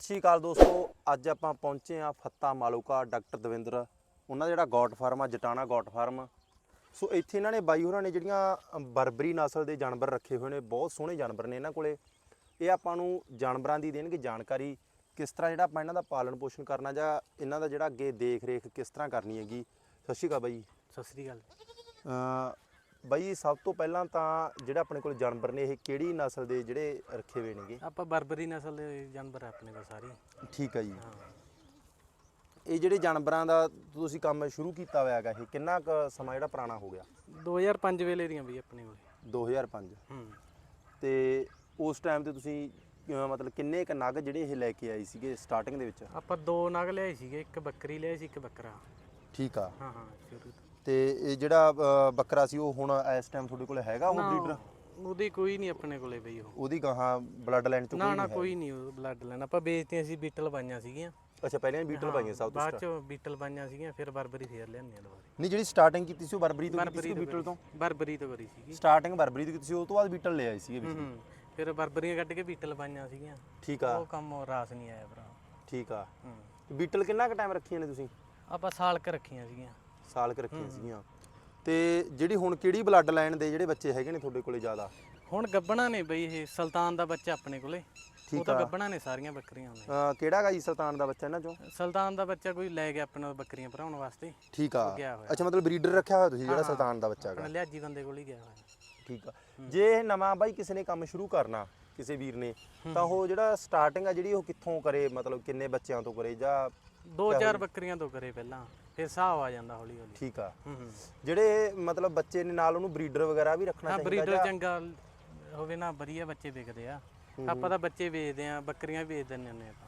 ਸਤਿ ਸ਼੍ਰੀ ਅਕਾਲ ਦੋਸਤੋ ਅੱਜ ਆਪਾਂ ਪਹੁੰਚੇ ਆ ਫੱਤਾ ਮਾਲੂਕਾ ਡਾਕਟਰ ਦਵਿੰਦਰ। ਉਹਨਾਂ ਦਾ ਜਿਹੜਾ ਗੌਟ ਫਾਰਮ ਆ ਜਟਾਣਾ ਗੌਟ ਫਾਰਮ। ਸੋ ਇੱਥੇ ਇਹਨਾਂ ਨੇ ਬਾਈ ਹੋਰਾਂ ਨੇ ਜਿਹੜੀਆਂ ਬਰਬਰੀ ਨਸਲ ਦੇ ਜਾਨਵਰ ਰੱਖੇ ਹੋਏ ਨੇ ਬਹੁਤ ਸੋਹਣੇ ਜਾਨਵਰ ਨੇ ਇਹਨਾਂ ਕੋਲੇ। ਇਹ ਆਪਾਂ ਨੂੰ ਜਾਨਵਰਾਂ ਦੀ ਦੇਣਗੇ ਜਾਣਕਾਰੀ ਕਿਸ ਤਰ੍ਹਾਂ ਜਿਹੜਾ ਆਪਾਂ ਇਹਨਾਂ ਦਾ ਪਾਲਣ ਪੋਸ਼ਣ ਕਰਨਾ ਜਾਂ ਇਹਨਾਂ ਦਾ ਜਿਹੜਾ ਅੱਗੇ ਦੇਖ ਰੇਖ ਕਿਸ ਤਰ੍ਹਾਂ ਕਰਨੀ ਹੈਗੀ। ਸਤਿ ਸ਼੍ਰੀ ਅਕਾਲ ਬਾਈ। ਸਤਿ ਸ੍ਰੀ ਅਕਾਲ। ਬਾਈ ਸਭ ਤੋਂ ਪਹਿਲਾਂ ਤਾਂ ਜਿਹੜਾ ਆਪਣੇ ਕੋਲ ਜਾਨਵਰ ਨੇ ਇਹ ਕਿਹੜੀ ਨਸਲ ਦੇ ਜਿਹੜੇ ਰੱਖੇ ਹੋਏ ਨੇਗੇ? ਆਪਾਂ ਬਰਬਰੀ ਨਸਲ ਦੇ ਜਾਨਵਰ ਆ ਆਪਣੇ ਕੋਲ ਸਾਰੇ। ਠੀਕ ਹੈ ਜੀ। ਇਹ ਜਿਹੜੇ ਜਾਨਵਰਾਂ ਦਾ ਤੁਸੀਂ ਕੰਮ ਸ਼ੁਰੂ ਕੀਤਾ ਹੋਇਆ ਹੈਗਾ ਇਹ ਕਿੰਨਾ ਕੁ ਸਮਾਂ ਜਿਹੜਾ ਪੁਰਾਣਾ ਹੋ ਗਿਆ? 2005 ਵੇਲੇ ਦੀਆਂ ਵੀ ਆਪਣੇ ਕੋਲ। 2005 ਹੂੰ। ਤੇ ਉਸ ਟਾਈਮ ਤੇ ਤੁਸੀਂ ਅਹ, ਮਤਲਬ ਕਿੰਨੇ ਕ ਨਗ ਜਿਹੜੇ ਇਹ ਲੈ ਕੇ ਆਏ ਸੀਗੇ ਸਟਾਰਟਿੰਗ ਦੇ ਵਿੱਚ? ਆਪਾਂ ਦੋ ਨਗ ਲਿਆਏ ਸੀਗੇ ਇੱਕ ਬੱਕਰੀ ਲਿਆਈ ਸੀ ਇੱਕ ਬੱਕਰਾ। ਠੀਕ ਆ। ਹਾਂ ਹਾਂ ਸ਼ੁਰੂ ਤੋਂ। ਤੇ ਇਹ ਜਿਹੜਾ ਬੱਕਰਾ ਸੀ ਉਹ ਹੁਣ ਇਸ ਟਾਈਮ ਤੁਹਾਡੇ ਕੋਲ ਹੈਗਾ ਉਹ ਬਰੀਡਰ? ਉਹਦੀ ਕੋਈ ਨਹੀਂ ਆਪਣੇ ਕੋਲੇ ਬਈ ਉਹ। ਉਹਦੀ ਗਾਹਾਂ ਬਲੱਡ ਲਾਈਨ ਚ ਨਾ ਕੋਈ ਨਾ ਕੋਈ ਨਹੀਂ ਉਹ ਬਲੱਡ ਲੈਣ ਆਪਾਂ ਵੇਚਤੀਆਂ ਸੀ ਬੀਟਲ ਪਾਈਆਂ ਸੀਗੀਆਂ। ਅੱਛਾ ਪਹਿਲਾਂ ਬੀਟਲ ਪਾਈਆਂ ਸਭ ਤੋਂ ਬਾਅਦ। ਚ ਬੀਟਲ ਪਾਈਆਂ ਸੀਗੀਆਂ ਫਿਰ ਬਰਬਰੀ ਫੇਰ ਲਿਆਂਦੇ ਆ ਦੁਬਾਰੇ। ਨਹੀਂ ਜਿਹੜੀ ਸਟਾਰਟਿੰਗ ਕੀਤੀ ਸੀ ਉਹ ਬਰਬਰੀ ਤੋਂ ਕੀਤੀ ਸੀ ਬੀਟਲ ਤੋਂ ਬਰਬਰੀ ਤੋਂ ਕਰੀ ਸੀਗੀ। ਸਟਾਰਟਿੰਗ ਬਰਬਰੀ ਤੋਂ ਕੀਤੀ ਸੀ ਉਹ ਤੋਂ ਬਾਅਦ ਬੀਟਲ ਲੈ ਹੂੰ ਵਿੱਚ ਹੂੰ। ਫਿਰ ਬਰਬਰੀਆਂ ਕੱਢ ਕੇ ਬੀਟਲ ਪਾਈਆਂ ਸੀਗੀਆਂ। ਠੀਕ ਆ। ਉਹ ਕੰਮ ਰਾਸ ਨਹੀਂ ਆਇਆ ਭਰਾ। ਠੀਕ ਆ। ਹੂੰ। ਬੀਟਲ ਕਿੰਨਾ ਕੁ ਟਾਈਮ ਰੱਖੀਆਂ ਨੇ ਤੁਸੀਂ? ਆਪਾਂ ਸਾਲ ਕ ਰੱਖੀਆਂ ਸੀਗੀਆਂ। ਸਾਲ ਕ ਰੱਖੀਆਂ ਸੀਗੀਆਂ। ਤੇ ਜਿਹੜੀ ਹੁਣ ਕਿਹੜੀ ਬਲੱਡ ਲਾਈਨ ਦੇ ਜਿਹੜੇ ਬੱਚੇ ਹੈਗੇ ਨੇ ਤੁਹਾਡੇ ਕੋਲੇ ਜ਼ਿਆਦਾ? ਹੁਣ ਗੱਬਣਾ ਨੇ ਬਈ ਇਹ ਸੁਲਤਾਨ ਦਾ ਬੱਚਾ ਆਪਣੇ ਕੋਲੇ। ਉਹ ਤਾਂ ਗੱਬਣਾ ਨੇ ਸਾਰੀਆਂ ਬੱਕਰੀਆਂ ਨੇ। ਅਹ ਕਿਹੜਾ ਗਾ ਜੀ ਸੁਲਤਾਨ ਦਾ ਬੱਚਾ ਇਹਨਾਂ ਚੋਂ? ਸੁਲਤਾਨ ਦਾ ਬੱਚਾ ਕੋਈ ਲੈ ਗਿਆ ਆਪਣੇ ਬੱਕਰੀਆਂ ਭਰਾਉਣ ਵਾਸਤੇ। ਠੀਕ ਆ। ਗਿਆ ਹੋਇਆ। ਅੱਛਾ ਮਤਲਬ ਬਰੀਡਰ ਰੱਖਿਆ ਹੋਇਆ ਤੁਸੀਂ ਜਿਹੜਾ ਸੁਲਤਾਨ ਦਾ ਬੱਚਾ ਆਪਣਾ ਹੈਗਾ ਲਿਆਜੀ ਬੰਦੇ ਕੋਲ ਹੀ ਗਿਆ ਹੋਇਆ। ਠੀਕ ਆ। ਜੇ ਇਹ ਨਵਾਂ ਬਾਈ ਕਿਸੇ ਨੇ ਕੰਮ ਸ਼ੁਰੂ ਕਰਨਾ ਕਿਸੇ ਵੀਰ ਨੇ ਤਾਂ ਉਹ ਜਿਹੜਾ ਸਟਾਰਟਿੰਗ ਆ ਜਿਹੜੀ ਉਹ ਕਿੱਥੋਂ ਕਰੇ ਮਤਲਬ ਕਿੰਨੇ ਬੱਚਿਆਂ ਤੋਂ ਕਰੇ ਜਾਂ ਦੋ ਚਾਰ ਬੱਕਰੀਆਂ ਤੋਂ ਕਰੇ ਪਹਿਲਾਂ। ਫਿਰ ਹਿਸਾਬ ਆ ਜਾਂਦਾ ਹੌਲੀ ਹੌਲੀ ਠੀਕ ਆ। ਹੂੰ ਹੂੰ। ਜਿਹੜੇ ਮਤਲਬ ਬੱਚੇ ਨੇ ਨਾਲ ਉਹਨੂੰ ਬਰੀਡਰ ਵਗੈਰਾ ਵੀ ਰੱਖਣਾ ਹਾਂ ਚਾਹੀਦਾ ਬਰੀਡਰ ਚੰਗਾ ਹੋਵੇ ਨਾ ਵਧੀਆ ਬੱਚੇ ਵਿਕਦੇ ਆ। ਆਪਾਂ ਤਾਂ ਬੱਚੇ ਵੇਚਦੇ ਆ ਬੱਕਰੀਆਂ ਵੀ ਵੇਚ ਦਿੰਦੇ ਹੁੰਦੇ ਆਪਾਂ।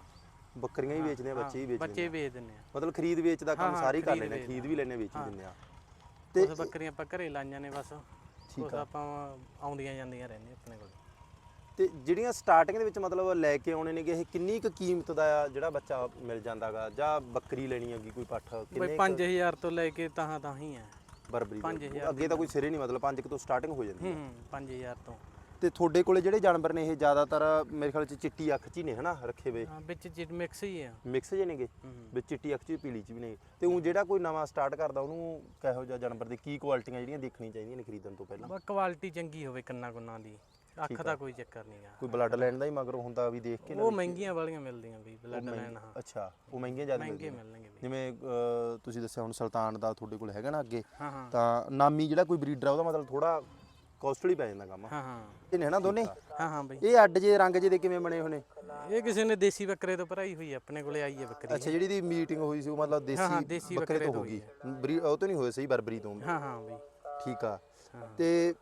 ਬੱਕਰੀਆਂ ਹੀ ਵੇਚਦੇ ਆ ਬੱਚੇ ਹੀ ਵੇਚਦੇ ਬੱਚੇ ਵੇਚ ਦਿੰਦੇ ਆ। ਮਤਲਬ ਖਰੀਦ ਵੇਚ ਦਾ ਕੰਮ ਹਾਂ, ਸਾਰੇ ਕਰ ਖਰੀਦ ਲੈਣੇ ਵੇਚ ਖਰੀਦ ਵੀ ਲੈਣੇ ਵੇਚ ਹੀ। ਦਿੰਦੇ ਆ। ਤੇ ਉਸ ਬੱਕਰੀਆਂ ਆਪਾਂ ਘਰੇ ਲਾਈਆਂ ਨੇ ਬਸ। ਠੀਕ ਉਸ ਆਪਾਂ ਆਉਂਦੀਆਂ ਜਾਂਦੀਆਂ ਰਹਿੰਦੀਆਂ ਆਪਣੇ ਕੋਲ। ਤੇ ਜਿਹੜੀਆਂ ਸਟਾਰਟਿੰਗ ਦੇ ਵਿੱਚ ਮਤਲਬ ਲੈ ਕੇ ਆਉਣੇ ਨੇਗੇ ਇਹ ਕਿੰਨੀ ਕੁ ਕੀਮਤ ਦਾ ਆ ਜਿਹੜਾ ਬੱਚਾ ਮਿਲ ਜਾਂਦਾਗਾ? ਜਾਂ ਬੱਕਰੀ ਲੈਣੀ ਹੈਗੀ ਕੋਈ ਪੱਠ? ਬਈ ਕਿੰਨੇ 5000 ਤੋਂ ਲੈ ਕੇ ਤਾਂ ਤਾਂ ਹੀ ਆ ਬਰਬਰੀ? ਅੱਗੇ ਤਾਂ ਕੋਈ ਸਿਰੇ ਨਹੀਂ ਮਤਲਬ 5 ਤੋਂ ਸਟਾਰਟਿੰਗ ਹੋ ਜਾਂਦੀ ਹੂੰ। ਹੈ ਹੂੰ 5000 ਤੋਂ। ਤੇ ਤੁਹਾਡੇ ਕੋਲੇ ਜਿਹੜੇ ਜਾਨਵਰ ਨੇ ਇਹ ਜ਼ਿਆਦਾਤਰ ਮੇਰੇ ਖਿਆਲ ਚ ਚਿੱਟੀ ਅੱਖ ਚ ਹੀ ਨੇ ਹਨਾ ਰੱਖੇ ਵੇ ਹਾਂ ਵਿੱਚ ਜਿਟ ਮਿਕਸ ਹੀ ਆ। ਮਿਕਸ ਜੇ ਨੇਗੇ? ਹੂੰ ਹੂੰ। ਵਿੱਚ ਚਿੱਟੀ ਅੱਖ ਚ ਪੀਲੀ ਚ ਵੀ ਨੇ ਤੇ ਉਹ ਜਿਹੜਾ ਕੋਈ ਨਵਾਂ ਸਟਾਰਟ ਕਰਦਾ ਉਹਨੂੰ ਕਿਹੋ ਜਿਹਾ ਜਾਨਵਰ ਦੀ ਕੀ ਕੁਆਲਿਟੀਆਂ ਜਿਹੜੀਆਂ ਦੇਖਣੀਆਂ ਚਾਹੀਦੀਆਂ ਨੇ ਖਰੀਦਣ ਤੋਂ ਪਹਿਲਾਂ? ਬਸ ਕੁਆਲਿਟੀ ਚੰਗੀ ਹੋਵੇ ਕੰਨਾਂ ਕੁੰਨਾਂ ਦੀ। ਅੱਖ ਦਾ ਕੋਈ ਚੱਕਰ ਨਹੀਂਗਾ ਕੋਈ ਬਲੱਡ ਲੈਣ ਦਾ ਹੀ ਮਗਰੋਂ ਹੁੰਦਾ ਵੀ ਦੇਖ ਕੇ ਉਹ ਮਹਿੰਗੀਆਂ ਵਾਲੀਆਂ ਮਿਲਦੀਆਂ ਵੀ ਬਲੱਡ ਲੈਣ ਹਾਂ। ਅੱਛਾ ਉਹ ਮਹਿੰਗੀਆਂ ਜ਼ਿਆਦਾ ਮਹਿੰਗੇ ਮਿਲਣਗੇ ਵੀ। ਜਿਵੇਂ ਤੁਸੀਂ ਦੱਸਿਆ ਹੁਣ ਸੁਲਤਾਨ ਦਾ ਤੁਹਾਡੇ ਕੋਲ ਹੈਗਾ ਨਾ ਅੱਗੇ ਤਾਂ ਨਾਮੀ ਜਿਹੜਾ ਕੋਈ ਬਰੀਡਰ ਆ ਉਹਦਾ ਮਤਲਬ ਥੋੜਾ ਕਾਸਟਲੀ ਪੈ ਜਾਂਦਾ ਕੰਮ। ਹਾਂ ਹਾਂ। ਇਹ ਨੇ ਨਾ ਦੋਨੇ? ਹਾਂ ਹਾਂ ਬਈ। ਇਹ ਅੱਡ ਜੇ ਰੰਗ ਜੇ ਦੇ ਕਿਵੇਂ ਬਣੇ ਨੇ ਇਹ ਕਿਸੇ ਨੇ ਦੇਸੀ ਬੱਕਰੇ ਤੋਂ ਭਰਾਈ ਹੋਈ ਆ, ਆਪਣੇ ਕੋਲੇ ਆਈ ਹੈ ਬੱਕਰੀ। ਅੱਛਾ ਜਿਹੜੀ ਦੀ ਮੀਟਿੰਗ ਹੋਈ ਸੀ ਉਹ ਮਤਲਬ ਦੇਸੀ ਬੱਕਰੇ ਤੋਂ ਹੋ ਗਈ ਉਹ ਤੋਂ ਨਹੀਂ ਹੋਏ ਸਹੀ ਬਰਬਰੀ ਤੋਂ। ਹਾਂ ਹਾਂ ਬਈ। ਠੀਕ ਆ। ਤੇ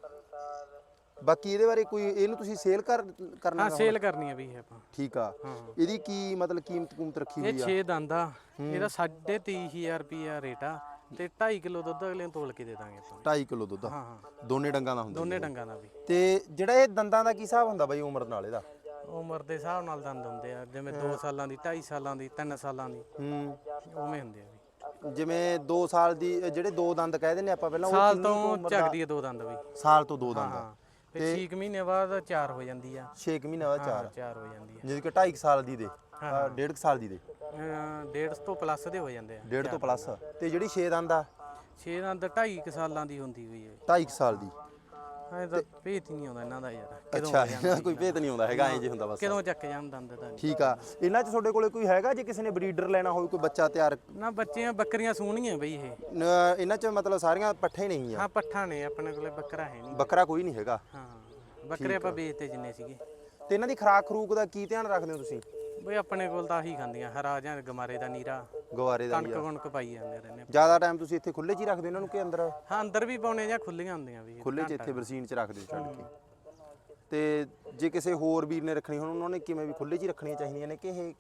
ਬਾਕੀ ਇਹਦੇ ਬਾਰੇ ਕੋਈ ਇਹਨੂੰ ਤੁਸੀਂ ਸੇਲ ਕਰ ਕਰਨਾ ਹਾਂ? ਸੇਲ ਕਰਨੀ ਆ ਵੀ ਇਹ ਆਪਾਂ। ਠੀਕ ਆ। ਇਹਦੀ ਕੀ ਮਤਲਬ ਕੀਮਤ ਕੂਮਤ ਰੱਖੀ ਇਹ ਹੋਈ ਆ? 6 ਦੰਦ ਆ। ਇਹਦਾ 23500 ਰੁਪਿਆ ਰੇਟ ਆ ਤੇ 2.5 ਕਿਲੋ ਦੁੱਧ ਅਗਲੇ ਨੂੰ ਤੋਲ ਕੇ ਦੇ ਦਾਂਗੇ ਆਪਾਂ। 2.5 ਕਿਲੋ ਦੁੱਧ ਹਾਂ ਹਾਂ। ਦੋਨੇ ਡੰਗਾਂ ਦਾ ਹੁੰਦਾ ਦੋਨੇ ਡੰਗਾਂ ਦਾ ਵੀ। ਤੇ ਜਿਹੜਾ ਇਹ ਦੰਦਾਂ ਦਾ ਕੀ ਹਿਸਾਬ ਹੁੰਦਾ ਬਾਈ ਉਮਰ ਨਾਲ ਇਹਦਾ? ਉਮਰ ਦੇ ਹਿਸਾਬ ਨਾਲ ਦੰਦ ਹੁੰਦੇ ਆ। ਜਿਵੇਂ 2 ਸਾਲਾਂ ਦੀ 2.5 ਸਾਲਾਂ ਦੀ 3 ਸਾਲਾਂ ਦੀ। ਹੂੰ। ਉਵੇਂ ਹੁੰਦੇ ਆ ਵੀ। ਜਿਵੇਂ 2 ਸਾਲ ਦੀ ਇਹ ਜਿਹੜੇ ਦੋ ਦੰਦ ਕਹਿ ਦਿੰਦੇ ਆਪਾਂ ਪਹਿਲਾਂ ਉਹ ਸਾਲ ਕਿੰਨੀ ਕੁ ਤੋਂ ਉਮਰ ਦਾ- ਝਗਦੀ ਆ ਦੋ ਦੰਦ ਵੀ। ਸਾਲ ਤੋਂ ਦੋ ਦੰਦ ਫਿਰ 6 ਮਹੀਨੇ ਬਾਅਦ 4 ਹੋ ਜਾਂਦੀ ਆ। 6 ਮਹੀਨੇ ਬਾਅਦ ਹਾਂ ਚਾਰ। 4 ਹੋ ਜਾਂਦੀ ਆ। ਜਿਵੇਂ ਕਿ 2.5 ਸਾਲ ਦੀ ਦੇ ਡੇਢ ਕੁ ਸਾਲ ਦੀ ਦੇ। ਅਹ ਡੇਢ ਤੋਂ ਪਲੱਸ ਦੇ ਹੋ ਜਾਂਦੇ ਆ। ਡੇਢ ਤੋਂ ਪਲੱਸ। ਤੇ ਜਿਹੜੀ 6 ਦੰਦ ਆ? 6 ਦੰਦ 2.5 ਸਾਲਾਂ ਦੀ ਹੁੰਦੀ ਹੋਈ ਹੈ। 2.5 ਸਾਲ ਦੀ। ਐ ਤਾਂ ਭੇਤ ਹੀ ਨਹੀਂ ਆਉਂਦਾ ਇਹਨਾਂ ਦਾ ਯਾਰ। ਕਦੋਂ ਅੱਛਾ ਇਹਨਾਂ ਕੋਈ ਭੇਤ ਨਹੀਂ ਆਉਂਦਾ ਹੈਗਾ ਐਂ ਜੇ ਹੁੰਦਾ ਬਸ। ਕਦੋਂ ਚੱਕ ਜਾਣ ਦੰਦ ਤਾਂ ਨਹੀਂ। ਠੀਕ ਆ। ਇਹਨਾਂ 'ਚ ਤੁਹਾਡੇ ਕੋਲੇ ਕੋਈ ਹੈਗਾ ਜੇ ਕਿਸੇ ਨੇ ਬਰੀਡਰ ਲੈਣਾ ਹੋਵੇ ਕੋਈ ਬੱਚਾ ਤਿਆਰ? ਨਾ ਬੱਚੀਆਂ ਬੱਕਰੀਆਂ ਸੋਹਣੀਆਂ ਬਈ ਇਹ। ਨ- ਇਹਨਾਂ 'ਚ ਮਤਲਬ ਸਾਰੀਆਂ ਪੱਠੇ ਨਹੀਂ ਆ ਹਾਂ ਪੱਠਾ ਨੇ ਆਪਣੇ ਕੋਲੇ ਬੱਕਰਾ ਹੈ ਨਹੀਂ। ਬੱਕਰਾ ਕੋਈ ਨਹੀਂ ਹੈਗਾ? ਹਾਂ ਬੱਕਰੇ ਆਪਾਂ ਵੇਚਤੇ ਜਿੰਨੇ ਸੀਗੇ। ਤੇ ਇਹਨਾਂ ਦੀ ਖਰਾਕ ਖਰੂਕ ਦਾ ਕੀ ਧਿਆਨ ਰੱਖਦੇ ਹੋ ਤੁਸੀਂ? ਬਈ ਆਪਣੇ ਕੋਲ ਤਾਂ ਆਹੀ ਖਾਂਦੀਆਂ ਹਰਾ ਜਾਂ ਗਮਾਰੇ ਦਾ ਨੀਰਾ। ਗਵਾਰੇ ਦਾ ਕਣਕ ਕੁਣਕ ਪਾਈ ਜਾਂਦੇ ਰਹਿੰਦੇ ਜ਼ਿਆਦਾ ਟਾਈਮ ਤੁਸੀਂ ਇੱਥੇ ਖੁੱਲੇ 'ਚ ਹੀ ਰੱਖਦੇ ਇਹਨਾਂ ਨੂੰ ਕਿ ਅੰਦਰ? ਹਾਂ ਅੰਦਰ ਵੀ ਪਾਉਣੇ ਜਾਂ ਖੁੱਲੀਆਂ ਹੁੰਦੀਆਂ ਵੀ ਖੁੱਲੇ 'ਚ ਇੱਥੇ ਬਰਸੀਨ 'ਚ ਰੱਖਦੇ ਹੋ ਛੱਡ ਕੇ। ਤੇ ਜੇ ਕਿਸੇ ਹੋਰ ਵੀਰ ਨੇ ਰੱਖਣੀ ਹੁਣ ਉਹਨਾਂ ਨੇ ਕਿਵੇਂ ਵੀ ਖੁੱਲੇ 'ਚ ਹੀ ਰੱਖਣੀਆਂ ਚਾਹੀਦੀਆਂ ਨੇ ਕਿ ਇਹ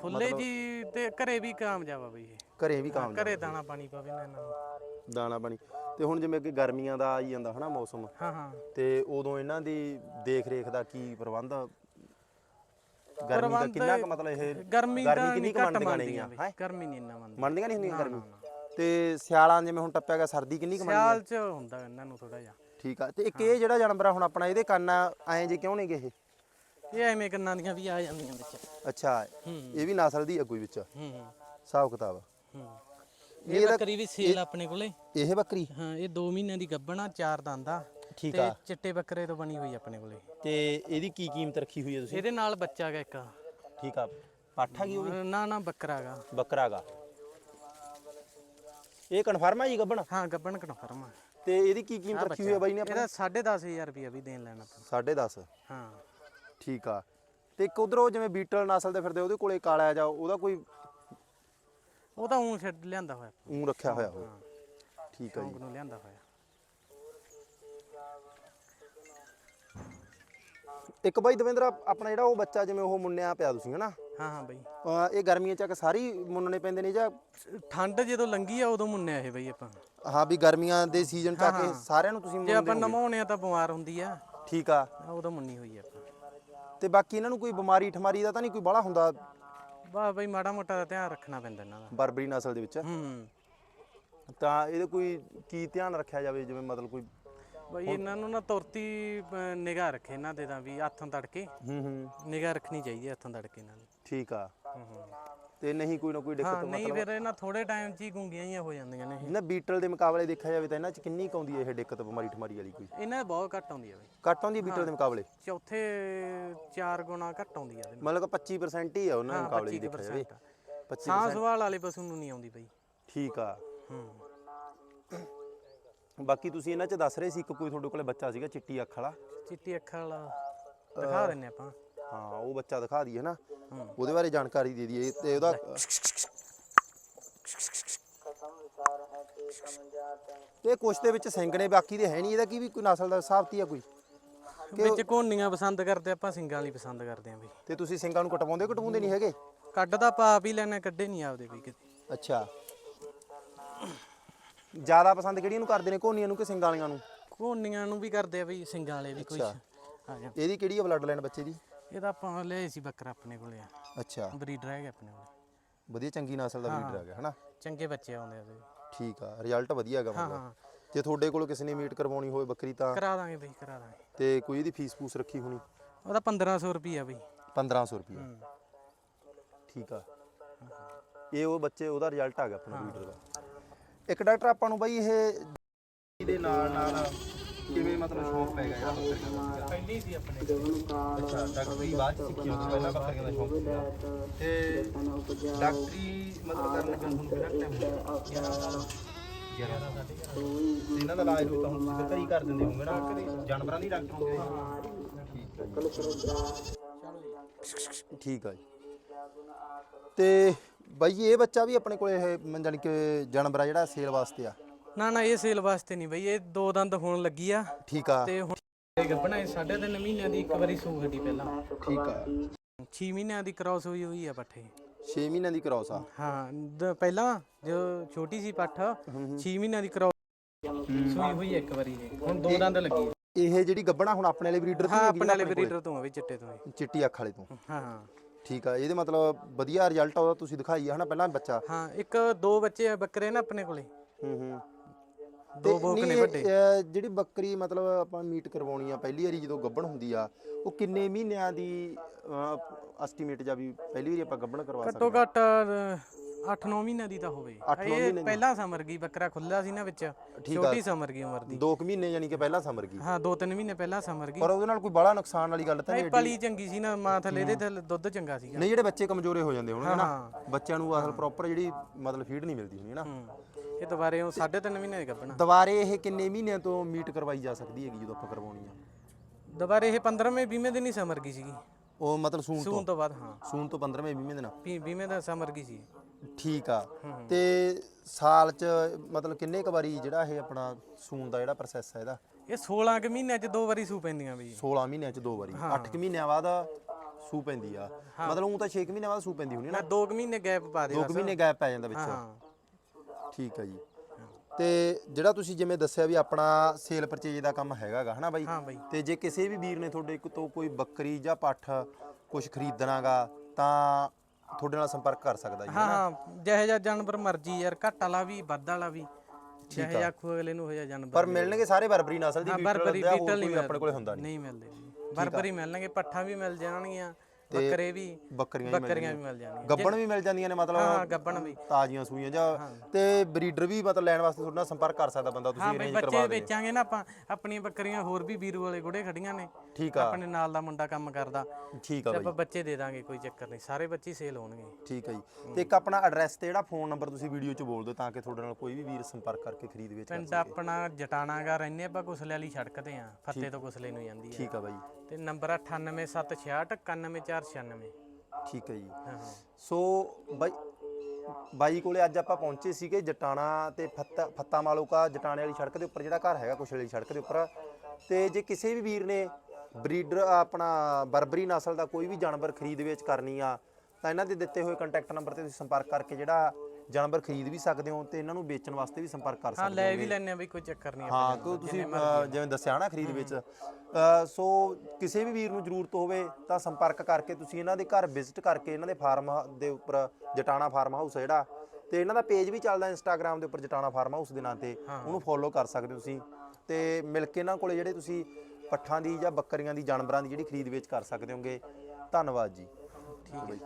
ਖੁੱਲੇ ਜੀ ਤੇ ਘਰੇ ਵੀ ਕਾਮਯਾਬ ਆ ਬਈ ਇਹ। ਘਰੇ ਵੀ ਕੰਮ ਘਰੇ ਦਾਣਾ ਪਾਣੀ ਪਵੇ ਨਾ ਇਹਨਾਂ ਨੂੰ। ਦਾਣਾ ਪਾਣੀ। ਤੇ ਹੁਣ ਜਿਵੇਂ ਕਿ ਗਰਮੀਆਂ ਦਾ ਆਈ ਜਾਂਦਾ ਹਨਾ ਮੌਸਮ। ਹਾਂ ਹਾਂ। ਤੇ ਉਦੋਂ ਇਹਨਾਂ ਦੀ ਦੇਖ ਰੇਖ ਦਾ ਕੀ ਪ੍ਰਬੰਧ ਗਰਮੀ ਦਾ ਕਿੰਨਾ ਕੁ ਮਤਲਬ ਇਹ ਗਰਮੀ ਦਾ ਕਿੰਨੀ ਨਹੀਂ ਕੁ ਘੱਟ ਮੰਨਦੀਆਂ ਮੰਨਦੀਆਂ ਨੇਗੀਆਂ ਹੈ? ਗਰਮੀ ਨਹੀਂ ਇੰਨਾ ਮੰਨਦੀ ਮੰਨਦੀਆਂ ਨਹੀਂ ਹੁੰਦੀਆਂ ਗਰਮੀ? ਤੇ ਸਿਆਲਾਂ ਜਿਵੇਂ ਹੁਣ ਟੱਪਿਆ ਗਿਆ ਸਰਦੀ ਕਿੰਨੀ ਕੁ ਮੰਨਦੀਆਂ? ਸਿਆਲ ਚ ਹੁੰਦਾ ਇਹਨਾਂ ਨੂੰ ਥੋੜਾ ਜਿਹਾ। ਠੀਕ ਆ ਤੇ ਇੱਕ ਇਹ ਜਿਹੜਾ ਜਾਨਵਰ ਆ ਹੁਣ ਆਪਣਾ ਇਹਦੇ ਕੰਨ ਐਂ ਜੇ ਕਿਉਂ ਨੇਗੇ ਇਹ? ਇਹ ਐਵੇਂ ਕੰਨਾਂ ਦੀਆਂ ਵੀ ਆ ਜਾਂਦੀਆਂ ਵਿੱਚ। ਅੱਛਾ ਇਹ ਵੀ ਨਸਲ ਦੀ ਕੋਈ ਵਿੱਚ। ਹੂੰ ਹੂੰ, ਹਿਸਾਬ ਕਿਤਾਬ। ਹੂੰ। ਇਹ ਬੱਕਰੀ ਵੀ ਸੇਲ ਆਪਣੇ ਕੋਲੇ। ਇਹ ਬੱਕਰੀ? ਹਾਂ ਇਹ 2 ਮਹੀਨਿਆਂ ਦੀ ਗੱਭਣਾ ਚਾਰ ਦੰਦਾ ਠੀਕ ਤੇ ਆ। ਚਿੱਟੇ ਬੱਕਰੇ ਤੋਂ ਬਣੀ ਹੋਈ ਆਪਣੇ ਕੋਲੇ। ਤੇ ਇਹਦੀ ਕੀ ਕੀਮਤ ਰੱਖੀ ਹੋਈ ਹੈ ਤੁਸੀਂ? ਇਹਦੇ ਨਾਲ ਬੱਚਾ ਹੈਗਾ ਇੱਕ। ਠੀਕ ਆ। ਪਾਠਾ ਕੀ ਉਹ ਵੀ? ਨਾ ਨਾ ਬੱਕਰਾ ਹੈਗਾ। ਬੱਕਰਾਗਾ ਇਹ ਕਨਫਰਮ ਹੈ ਜੀ ਗੱਬਣ? ਹਾਂ ਗੱਭਣ ਕਨਫਰਮ ਆ। ਤੇ ਇਹਦੀ ਕੀ ਕੀਮਤ ਰੱਖੀ ਹੋਈ ਹੈ ਬਾਈ ਨੇ ਇਹਦਾ 10500 ਰੁਪਿਆ ਵੀ ਦੇਣ ਲੈਣਾ ਆਪਾਂ। 10.5 ਹਾਂ। ਠੀਕ ਆ। ਤੇ ਇੱਕ ਉਧਰੋਂ ਜਿਵੇਂ ਬੀਟਲ ਨਸਲ ਦੇ ਫਿਰਦੇ ਉਹਦੇ ਕੋਲੇ ਕਾਲਾ ਜਾ ਉਹਦਾ ਕੋਈ ਉਹ ਤਾਂ ਉਂ ਛੱਡ ਲਿਆਂਦਾ ਹੋਇਆ। ਊਂ ਰੱਖਿਆ ਹੋਇਆ ਉਹ। ਠੀਕ ਆ ਜੀ। ਨੂੰ ਲਿਆਂਦਾ ਹੋਇਆ। ਇੱਕ ਬਾਈ ਦਵਿੰਦਰ ਆਪਣਾ ਜਿਹੜਾ ਉਹ ਬੱਚਾ ਜਿਵੇਂ ਉਹ ਮੁੰਨਿਆ ਪਿਆ ਤੁਸੀਂ ਹਨਾ? ਹਾਂ ਹਾਂ ਬਈ। ਅਹ ਇਹ ਗਰਮੀਆਂ ਚ ਆ ਕੇ ਸਾਰੀ ਮੁੰਨਣੇ ਪੈਂਦੇ ਨੇ ਜਾਂ ਠੰਡ ਜਦੋਂ ਲੰਗੀ ਆ ਉਦੋਂ ਮੁੰਨਿਆ ਇਹ ਬਈ ਆਪਾਂ। ਹਾਂ ਵੀ ਗਰਮੀਆਂ ਦੇ ਸੀਜ਼ਨ ਚ ਆ ਕੇ ਸਾਰਿਆਂ ਨੂੰ ਤੁਸੀਂ ਜੇ ਮੁੰਨਦੇ ਆਪਾਂ ਹੋਗੇ। ਨਮਾਉਣੇ ਆ ਤਾਂ ਬਿਮਾਰ ਹੁੰਦੀ ਆ। ਠੀਕ ਆ। ਉਦੋਂ ਮੁੰਨੀ ਹੋਈ ਆ ਆਪਾਂ। ਤੇ ਬਾਕੀ ਇਹਨਾਂ ਨੂੰ ਕੋਈ ਬਿਮਾਰੀ ਠਮਾਰੀ ਦਾ ਤਾਂ ਨਹੀਂ ਕੋਈ ਬਾਹਲਾ ਹੁੰਦਾ? ਵਾਹ ਬਈ ਮਾੜਾ ਮੋਟਾ ਦਾ ਧਿਆਨ ਰੱਖਣਾ ਪੈਂਦਾ ਇਹਨਾਂ ਦਾ। ਬਰਬਰੀ ਨਸਲ ਦੇ ਵਿੱਚ। ਹੂੰ। ਤਾਂ ਇਹਦੇ ਕੋਈ ਕੀ ਧਿਆਨ ਰੱਖਿਆ ਜਾਵੇ ਜਿਵੇਂ ਮਤਲਬ ਕੋਈ ਬਈ ਇਹਨਾਂ ਨੂੰ ਨਾ ਤੁਰਤੀ ਨਿਗਾਹ ਰੱਖੇ ਇਹਨਾਂ ਦੇ ਤਾਂ ਵੀ ਹੱਥਾਂ ਤੜਕੇ। ਹੂੰ ਹੂੰ। ਨਿਗਾਹ ਰੱਖਣੀ ਚਾਹੀਦੀ ਹੈ ਹੱਥਾਂ ਤੜਕੇ ਇਹਨਾਂ ਦੀ। ਠੀਕ ਆ। ਹੂੰ ਹੂੰ। ਤੇ ਨਹੀਂ ਕੋਈ ਨਾ ਕੋਈ ਹਾਂ ਦਿੱਕਤ ਨਹੀਂ ਫਿਰ ਇਹਨਾਂ ਥੋੜੇ ਟਾਈਮ 'ਚ ਹੀ ਗੁੰਗੀਆਂ ਹੀ ਹੋ ਜਾਂਦੀਆਂ ਨੇ ਇਹ। ਨਾ ਬੀਟਲ ਦੇ ਮੁਕਾਬਲੇ ਦੇਖਿਆ ਜਾਵੇ ਤਾਂ ਇਹਨਾਂ ਚ ਕਿੰਨੀ ਕੁ ਆਉਂਦੀ ਹੈ ਇਹ ਦਿੱਕਤ ਬਿਮਾਰੀ ਠਮਾਰੀ ਵਾਲੀ ਕੋਈ? ਇਹਨਾਂ ਬਹੁਤ ਘੱਟ ਆਉਂਦੀ ਆ ਬਈ। ਘੱਟ ਆਉਂਦੀ ਹੈ ਬੀਟਲ ਦੇ ਮੁਕਾਬਲੇ? ਚੌਥੇ 4 ਗੁਣਾ ਘੱਟ ਆਉਂਦੀ ਨਾਲ। ਮਤਲਬ ਕਿ 25% ਹੀ ਆ ਉਹਨਾਂ ਦੇ ਹਾਂ ਮੁਕਾਬਲੇ ਦੇਖਿਆ ਜਾਵੇ। 25% 25 ਸਾਹ ਸਵਾਲ ਵਾਲੇ ਪਸ਼ੂ ਨੂੰ ਨਹੀਂ ਆਉਂਦੀ ਬਈ। ਠੀਕ ਆ। ਹੂੰ। ਬਾਕੀ ਤੁਸੀਂ ਇਹਨਾਂ ਚ ਦੱਸ ਰਹੇ ਸੀ ਇੱਕ ਕੋਈ ਤੁਹਾਡੇ ਕੋਲੇ ਬੱਚਾ ਸੀਗਾ ਚਿੱਟੀ ਅੱਖ ਵਾਲਾ? ਚਿੱਟੀ ਅੱਖਾਂ ਵਾਲਾ ਦਿਖਾ ਦਿੰਨੇ ਆਪਾਂ। ਹਾਂ ਉਹ ਬੱਚਾ ਦਿਖਾ ਦਈਏ ਨਾ ਉਹਦੇ ਬਾਰੇ ਜਾਣਕਾਰੀ ਦੇ ਦਈਏ ਤੇ ਉਹਦਾ ਤੇ ਕੁਛ ਦੇ ਵਿੱਚ ਸਿੰਘ ਨੇ ਬਾਕੀ ਦੇ ਹੈ ਨਹੀਂ ਇਹਦਾ ਕੀ ਵੀ ਕੋਈ ਨਸਲ ਦਾ ਹਿਸਾਬ ਤੀ ਆ ਕੋਈ? ਵਿੱਚ ਕੋਨੀਆਂ ਪਸੰਦ ਕਰਦੇ ਆਪਾਂ ਸਿੰਗਾਂ ਵਾਲੀ ਪਸੰਦ ਕਰਦੇ ਆਂ ਬਈ ਤੇ ਤੁਸੀਂ ਸਿੰਘਾਂ ਨੂੰ ਕਟਵਾਉਂਦੇ ਕਟਵਾਉਂਦੇ ਨਹੀਂ ਹੈਗੇ? ਕੱਢ ਦਾ ਪਾਪ ਹੀ ਲੈਣਾ ਕੱਢੇ ਨਹੀਂ ਆਪਦੇ ਕਿਤੇ। ਅੱਛਾ। ਜ਼ਿਆਦਾ ਪਸੰਦ ਕਿਹੜੀਆਂ ਨੂੰ ਕਰਦੇ ਨੇ? ਕੋਨੀਆਂ ਨੂੰ ਕਿ ਸਿੰਘਾਂ ਵਾਲੀਆਂ ਨੂੰ? ਕੋਨੀਆਂ ਨੂੰ ਵੀ ਕਰਦੇ ਆ ਬਈ ਸਿੰਗਾਂ ਵਾਲੇ ਵੀ ਕੁਝ ਅੱਛਾ। ਆ ਜਾ ਇਹਦੀ ਕਿਹੜੀ ਆ ਬਲੱਡ ਲਾਈਨ ਬੱਚੇ ਦੀ? ਇਹਦਾ ਆਪਾਂ ਲਿਆਏ ਸੀ ਬੱਕਰਾ ਆਪਣੇ ਕੋਲੇ ਆ। ਅੱਛਾ। ਬਰੀਡਰ ਹੈਗਾ ਆਪਣੇ ਕੋਲੇ। ਵਧੀਆ ਚੰਗੀ ਨਸਲ ਦਾ ਬਰੀਡਰ ਹੈਗਾ ਹਨਾ? ਚੰਗੇ ਬੱਚੇ ਆਉਂਦੇ ਆ ਉਹਦੇ ਠੀਕ ਆ ਰਿਜ਼ਲਟ ਵਧੀਆ ਹੈਗਾ ਹਾਂ ਮਤਲਬ। ਹਾਂ। ਜੇ ਤੁਹਾਡੇ ਕੋਲ ਕਿਸੇ ਨੇ ਮੀਟ ਕਰਵਾਉਣੀ ਹੋਵੇ ਬੱਕਰੀ ਤਾਂ? ਕਰਾ ਦਾਂਗੇ ਬਈ ਕਰਾ ਦਾਂਗੇ। ਤੇ ਕੋਈ ਇਹਦੀ ਫੀਸ ਫੂਸ ਰੱਖੀ ਹੋਣੀ? ਉਹਦਾ 1500 ਰੁਪਈਆ ਬਈ। 1500 ਰੁਪਏ ਹੂੰ। ਠੀਕ ਆ। ਇਹ ਉਹ ਬੱਚੇ ਉਹਦਾ ਰਿਜ਼ਲਟ ਆ ਗਿਆ ਆਪਣਾ ਬਰੀਡਰ ਦਾ। ਇੱਕ ਡਾਕਟਰ ਆਪਾਂ ਨੂੰ ਬਾਈ ਇਹ ਦੇ ਨਾਲ ਨਾਲ ਕਿਵੇਂ ਮਤਲਬ ਸ਼ੌਂਕ ਪੈ ਗਿਆ ਜਿਹੜਾ ਬੱਕਰੀਆਂ ਦਾ? ਪਹਿਲੀ ਸੀ ਆਪਣੇ। ਅੱਛਾ ਡਾਕਟਰੀ ਬਾਅਦ ਚ ਸਿੱਖੀ ਉਸ ਤੋਂ ਪਹਿਲਾਂ ਬੱਕਰੀਆਂ ਦਾ ਸ਼ੌਂਕ ਸੀਗਾ। ਤੇ ਡਾਕਟਰੀ ਮਤਲਬ ਕਰਨ ਲੱਗੇ ਹੁਣ ਕਿੰਨਾ ਟਾਈਮ ਹੋ ਗਿਆ? 11 ਸਾਲ। ਤੇ ਇਹਨਾਂ ਦਾ ਇਲਾਜ ਤਾਂ ਹੁਣ ਤੁਸੀਂ ਫਿਰ ਘਰੀ ਕਰ ਦਿੰਦੇ ਹੋਗੇ ਨਾ? ਜਾਨਵਰਾਂ ਦੀ ਡਾਕਟਰ ਹੁੰਦੇ ਠੀਕ ਆ ਜੀ। ਤੇ ਬਾਈ ਇਹ ਬੱਚਾ ਵੀ ਆਪਣੇ ਕੋਲੇ ਇਹ ਜਾਨੀ ਕਿ ਜਾਨਵਰ ਆ ਜਿਹੜਾ ਸੇਲ ਵਾਸਤੇ ਆ? ਨਾ ਨਾ ਇਹ ਸੇਲ ਵਾਸਤੇ ਨਹੀਂ ਬਈ ਇਹ ਦੋ ਦੰਦ ਹੋਣ ਲੱਗੀ ਆ। ਠੀਕ ਆ। ਤੇ ਹੁਣ ਇਹ ਗੱਭਣਾ ਇਹ ਮਹੀਨਿਆਂ ਦੀ ਇੱਕ ਵਾਰੀ ਸੂ ਹੱਡੀ ਪਹਿਲਾਂ। ਠੀਕ ਆ। 6 ਮਹੀਨਿਆਂ ਦੀ ਕ੍ਰਾਸ ਹੋਈ ਹੋਈ ਆ ਪੱਠੇ। 6 ਮਹੀਨਿਆਂ ਦੀ ਕ੍ਰਾਸ ਆ। ਹਾਂ ਦ- ਪਹਿਲਾਂ ਜੋ ਛੋਟੀ ਸੀ ਪੱਠ 6 ਮਹੀਨਿਆਂ ਦੀ ਕ੍ਰਾਸ ਸੂਈ ਹੋਈ ਆ ਇੱਕ ਵਾਰੀ ਇਹ। ਹੁਣ ਦੋ ਦੰਦ ਲੱਗੀ ਆ। ਇਹ ਜਿਹੜੀ ਗੱਬਣਾ ਹੁਣ ਆਪਣੇ ਵਾਲੇ ਬਰੀਡਰ ਹਾਂ ਦੀ ਆਪਣੇ ਵਾਲੇ ਬਰੀਡਰ ਤੋਂ ਆ ਵੀ ਚਿੱਟੇ ਤੋਂ। ਚਿੱਟੀ ਅੱਖ ਵਾਲੇ ਤੋਂ। ਹਾਂ ਹਾਂ। ਠੀਕ ਆ ਇਹਦੇ ਮਤਲਬ ਵਧੀਆ ਰਿਜ਼ਲਟ ਉਹਦਾ ਤੁਸੀਂ ਦਿਖਾਈ ਆ ਹਨਾ ਪਹਿਲਾਂ ਬੱਚਾ? ਹਾਂ ਇੱਕ ਦੋ ਬੱਚੇ ਆ ਬੱਕਰੇ ਨਾ ਆਪਣੇ ਕੋਲੇ। ਹੂੰ ਹੂੰ। ਦੋ ਬੋਕ ਨੇ ਵੱਡੇ। ਜਿਹੜੀ ਬੱਕਰੀ ਮਤਲਬ ਆਪਾਂ ਮੀਟ ਕਰਵਾਉਣੀ ਆ ਪਹਿਲੀ ਵਾਰੀ ਜਦੋਂ ਗੱਬਣ ਹੁੰਦੀ ਆ ਉਹ ਕਿੰਨੇ ਮਹੀਨਿਆਂ ਦੀ ਐਸਟੀਮੇਟ ਜਾਂ ਵੀ ਪਹਿਲੀ ਵਾਰੀ ਆਪਾਂ ਗੱਬਣ ਕਰਵਾ ਸਕਦੇ ਘੱਟੋ ਘੱਟ 8-9 ਮਹੀਨਿਆਂ ਦੀ ਤਾਂ ਹੋਵੇ। ਇਹ ਮਹੀਨੇ ਦੀ। ਪਹਿਲਾਂ ਸਮਰ ਗਈ ਬੱਕਰਾ ਖੁੱਲਾ ਸੀ ਨਾ ਵਿੱਚ। ਛੋਟੀ ਸਮਰ ਗਈ ਉਮਰ ਦੀ। 2 ਮਹੀਨੇ ਯਾਨੀ ਕਿ ਪਹਿਲਾਂ ਸਮਰ ਗਈ। ਹਾਂ 2-3 ਮਹੀਨੇ ਪਹਿਲਾਂ ਸਮਰ ਗਈ। ਪਰ ਉਹਦੇ ਨਾਲ ਕੋਈ ਬੜਾ ਨੁਕਸਾਨ ਵਾਲੀ ਗੱਲ ਤਾਂ ਨਹੀਂ ਪਲੀ ਚੰਗੀ ਸੀ ਨਾ ਮਾਂ ਥੱਲੇ ਇਹਦੇ ਥੱਲੇ ਦੁੱਧ ਚੰਗਾ ਸੀਗਾ। ਨਹੀਂ ਜਿਹੜੇ ਬੱਚੇ ਕਮਜ਼ੋਰੇ ਹੋ ਜਾਂਦੇ ਹੋਣਗੇ ਨਾ ਬੱਚਿਆਂ ਨੂੰ ਅਸਲ ਪ੍ਰੋਪਰ ਜਿਹੜੀ ਮਤਲਬ ਫੀਡ ਨਹੀਂ ਮਿਲਦੀ ਹੋਣੀ ਨਾ। ਹੂੰ। ਇਹ ਦੁਬਾਰੇ ਉਹ 3.5 ਮਹੀਨੇ ਦੀ ਗੱਭਣਾ ਦੁਬਾਰੇ ਇਹ ਕਿੰਨੇ ਮਹੀਨਿਆਂ ਤੋਂ ਮੀਟ ਕਰਵਾਈ ਜਾ ਸਕਦੀ ਹੈਗੀ ਜਦੋਂ ਆਪਾਂ ਕਰਵਾਉਣੀ ਆ? ਦੁਬਾਰੇ ਇਹ 15ਵੇਂ 20ਵੇਂ ਦਿਨ ਹੀ ਸਮਰ ਗਈ ਸੀਗੀ। ਉਹ ਮਤਲਬ ਸੂਨ ਤੋਂ? ਸੂਨ ਤੋਂ ਬਾਅਦ ਹਾਂ। ਸੂਨ ਤੋਂ 15ਵੇਂ 20ਵੇਂ ਦਿਨ। 20ਵੇਂ ਦਾ ਸਮਰ ਗਈ ਸੀ। ਠੀਕ ਆ। ਤੇ ਸਾਲ ਚ ਮਤਲਬ ਕਿੰਨੇ ਕ ਵਾਰੀ ਜਿਹੜਾ ਇਹ ਆਪਣਾ ਸੂਨ ਦਾ ਜਿਹੜਾ ਪ੍ਰੋਸੈਸ ਹੈ ਇਹਦਾ? ਇਹ 16 ਕੁ ਮਹੀਨਿਆਂ ਚ ਦੋ ਵਾਰੀ ਸੂ ਪੈਂਦੀਆਂ ਬਈ। 16 ਮਹੀਨਿਆਂ ਚ ਦੋ ਵਾਰੀ। 8 ਕੁ ਮਹੀਨਿਆਂ ਬਾਅਦ ਸੂ ਪੈਂਦੀ ਆ। ਮਤਲਬ ਉਹ ਤਾਂ 6 ਮਹੀਨਿਆਂ ਬਾਅਦ ਸੂ ਪੈਂਦੀ ਹੋਣੀ ਨਾ। ਮੈਂ 2 ਮਹੀਨੇ ਗੈਪ ਪਾ ਦੇ ਦੋ ਕੁ ਮਹੀਨੇ ਗੈਪ ਪੈ ਜਾਂਦਾ ਵਿੱਚ। ਹਾਂ। ਠੀਕ ਆ ਜੀ। ਤੇ ਜਿਹੜਾ ਤੁਸੀਂ ਜਿਵੇਂ ਦੱਸਿਆ ਵੀ ਆਪਣਾ ਸੇਲ ਪਰਚੇਜ ਦਾ ਕੰਮ ਹੈਗਾਗਾ ਹਨਾ ਬਾਈ? ਤੇ ਜੇ ਕਿਸੇ ਵੀ ਵੀਰ ਨੇ ਤੁਹਾਡੇ ਕੋ- ਤੋਂ ਕੋਈ ਬੱਕਰੀ ਜਾਂ ਪੱਠ ਕੁਝ ਖਰੀਦਣਾਗਾ ਤਾਂ ਤੁਹਾਡੇ ਨਾਲ ਸੰਪਰਕ ਕਰ ਸਕਦਾ ਜੀ ਹਾਂ ਹਾਂ ਜਿਹੇ ਜਿਹਾ ਜਾਨਵਰ ਮਰਜ਼ੀ ਯਾਰ ਘੱਟ ਵਾਲਾ ਵੀ ਵੱਧ ਵਾਲਾ ਵੀ। ਜਿਹੇ ਜਿਹਾ ਆਖੂ ਅਗਲੇ ਨੂੰ ਹੋ ਜਾ ਜਾਨਵਰ ਪਰ ਮਿਲਣਗੇ ਸਾਰੇ ਬਰਬਰੀ ਨਸਲ ਦੀ ਹਾਂ ਬੀਟਲ ਬਰਬਰੀ ਹੋਰ ਬੀਟਲ ਨਹੀਂ ਕੋਈ ਆਪਣੇ ਕੋਲੇ ਹੁੰਦਾ ਨਹੀਂ। ਨਹੀਂ ਮਿਲਦੇ ਜੀ। ਬਰਬਰੀ ਮਿਲਣਗੇ ਪੱਠਾ ਵੀ ਮਿਲ ਜਾਣਗੀਆਂ। ਬੱਕਰੇ ਵੀ ਬੱਕਰੀਆਂ ਵੀ ਮਿਲ ਬੱਕਰੀਆਂ ਵੀ ਮਿਲ ਜਾਣਗੀਆਂ ਗੱਬਣ ਵੀ ਮਿਲ ਜਾਂਦੀਆਂ ਨੇ ਹਾਂ ਮਤਲਬ ਗੱਬਣ ਵੀ। ਤਾਜ਼ੀਆਂ ਸੂਈਆਂ ਜਾਂ ਤੇ ਬਰੀਡਰ ਵੀ ਮਤਲਬ ਲੈਣ ਵਾਸਤੇ ਤੁਹਾਡੇ ਨਾਲ ਸੰਪਰਕ ਕਰ ਸਕਦਾ ਬੰਦਾ ਹਾਂ ਤੁਸੀਂ ਬਈ ਅਰੇਂਜ ਬੱਚੇ ਕਰਵਾ ਦੇ ਵੇਚਾਂਗੇ ਨਾ ਆਪਾਂ ਆਪਣੀਆਂ ਬੱਕਰੀਆਂ ਹੋਰ ਵੀ ਵੀਰੂ ਵਾਲੇ ਗੁੜੇ ਖੜੀਆਂ ਨੇ। ਠੀਕ ਆ। ਆਪਣੇ ਨਾਲ ਦਾ ਮੁੰਡਾ ਕੰਮ ਕਰਦਾ। ਠੀਕ ਆ ਬਾਈ ਆਪਾਂ ਬੱਚੇ ਦੇ ਦਾਂਗੇ ਕੋਈ ਚੱਕਰ ਨਹੀਂ। ਸਾਰੇ ਬੱਚੇ ਸੇਲ ਹੋਣਗੇ। ਠੀਕ ਹੈ ਜੀ। ਤੇ ਇੱਕ ਆਪਣਾ ਐਡਰੈਸ ਤੇ ਜਿਹੜਾ ਫੋਨ ਨੰਬਰ ਤੁਸੀਂ ਵੀਡੀਓ 'ਚ ਬੋਲ ਦਿਓ ਤਾਂ ਕਿ ਤੁਹਾਡੇ ਨਾਲ ਕੋਈ ਵੀ ਵੀਰ ਸੰਪਰਕ ਕਰਕੇ ਖਰੀਦ ਵੇਚ ਕਰ ਪਿੰਡ ਆਪਣਾ ਜਟਾਣਾਗਾ ਰਹਿੰਦੇ ਆਪਾਂ ਕੁਸਲੇ ਵਾਲੀ ਸੜਕ ਤੇ ਆ। ਫੱਤੇ ਤੋਂ ਕੁਸਲੇ ਨੂੰ ਜਾਂਦੀ ਹੈ ਠੀਕ ਆ ਬਾਈ। ਤੇ ਨੰਬਰ 98766 91496 ਠੀਕ ਹੈ ਜੀ। ਹਾਂ ਹਾਂ। ਸੋ ਬਾਈ ਬਾਈ ਕੋਲੇ ਅੱਜ ਆਪਾਂ ਪਹੁੰਚੇ ਸੀਗੇ ਜਟਾਣਾ ਤੇ ਫੱਤਾ ਫੱਤਾ ਮਾਲੋਕਾ ਜਟਾਣੇ ਵਾਲੀ ਸੜਕ ਦੇ ਉੱਪਰ ਜਿਹੜਾ ਘਰ ਹੈਗਾ ਕੁਸ਼ਲੇ ਵਾਲੀ ਸੜਕ ਦੇ ਉੱਪਰ। ਤੇ ਜੇ ਕਿਸੇ ਵੀ ਵੀਰ ਨੇ ਬਰੀਡਰ ਆਪਣਾ ਬਰਬਰੀ ਨਸਲ ਦਾ ਕੋਈ ਵੀ ਜਾਨਵਰ ਖਰੀਦ ਵੇਚ ਕਰਨੀ ਆ ਤਾਂ ਇਹਨਾਂ ਦੇ ਦਿੱਤੇ ਹੋਏ ਕੰਟੈਕਟ ਨੰਬਰ ਤੇ ਤੁਸੀਂ ਸੰਪਰਕ ਕਰਕੇ ਜਿਹੜਾ ਜਾਨਵਰ ਖਰੀਦ ਵੀ ਸਕਦੇ ਹੋ ਤੇ ਇਹਨਾਂ ਨੂੰ ਵੇਚਣ ਵਾਸਤੇ ਵੀ ਸੰਪਰਕ ਕਰ ਹਾਂ ਸਕਦੇ ਲੈ ਹੋ ਵੀ ਲੈਣੇ ਆ ਬਈ ਕੋਈ ਚੱਕਰ ਨਹੀਂ ਹਾਂ ਤੁਸੀਂ ਜਿਵੇਂ ਦੱਸਿਆ ਨਾ ਖਰੀਦ ਵਿੱਚ ਸੋ ਕਿਸੇ ਵੀ ਵੀਰ ਨੂੰ ਜ਼ਰੂਰਤ ਹੋਵੇ ਤਾਂ ਸੰਪਰਕ ਕਰਕੇ ਤੁਸੀਂ ਇਹਨਾਂ ਦੇ ਘਰ ਵਿਜ਼ਿਟ ਕਰਕੇ ਇਹਨਾਂ ਦੇ ਫਾਰਮ ਦੇ ਉੱਪਰ ਜਟਾਣਾ ਫਾਰਮ ਹਾਊਸ ਹੈ ਜਿਹੜਾ ਤੇ ਇਹਨਾਂ ਦਾ ਪੇਜ ਵੀ ਚੱਲਦਾ ਇੰਸਟਾਗ੍ਰam ਦੇ ਉੱਪਰ ਜਟਾਣਾ ਫਾਰਮ ਹਾਊਸ ਦੇ ਨਾਂ ਤੇ ਉਹਨੂੰ ਫੋਲੋ ਕਰ ਸਕਦੇ ਹੋ ਤੁਸੀਂ ਤੇ ਮਿਲ ਕੇ ਇਹਨਾਂ ਕੋਲੇ ਜਿਹੜੇ ਤੁਸੀਂ ਪੱਠਾਂ ਦੀ ਜਾਂ ਬੱਕਰੀਆਂ ਦੀ ਜਾਨਵਰਾਂ ਦੀ ਜਿਹੜੀ ਖਰੀਦ ਵੇਚ ਕਰ ਸਕਦੇ ਹੋਗੇ। ਧੰਨਵਾਦ ਜੀ। ਠੀਕ ਹੈ।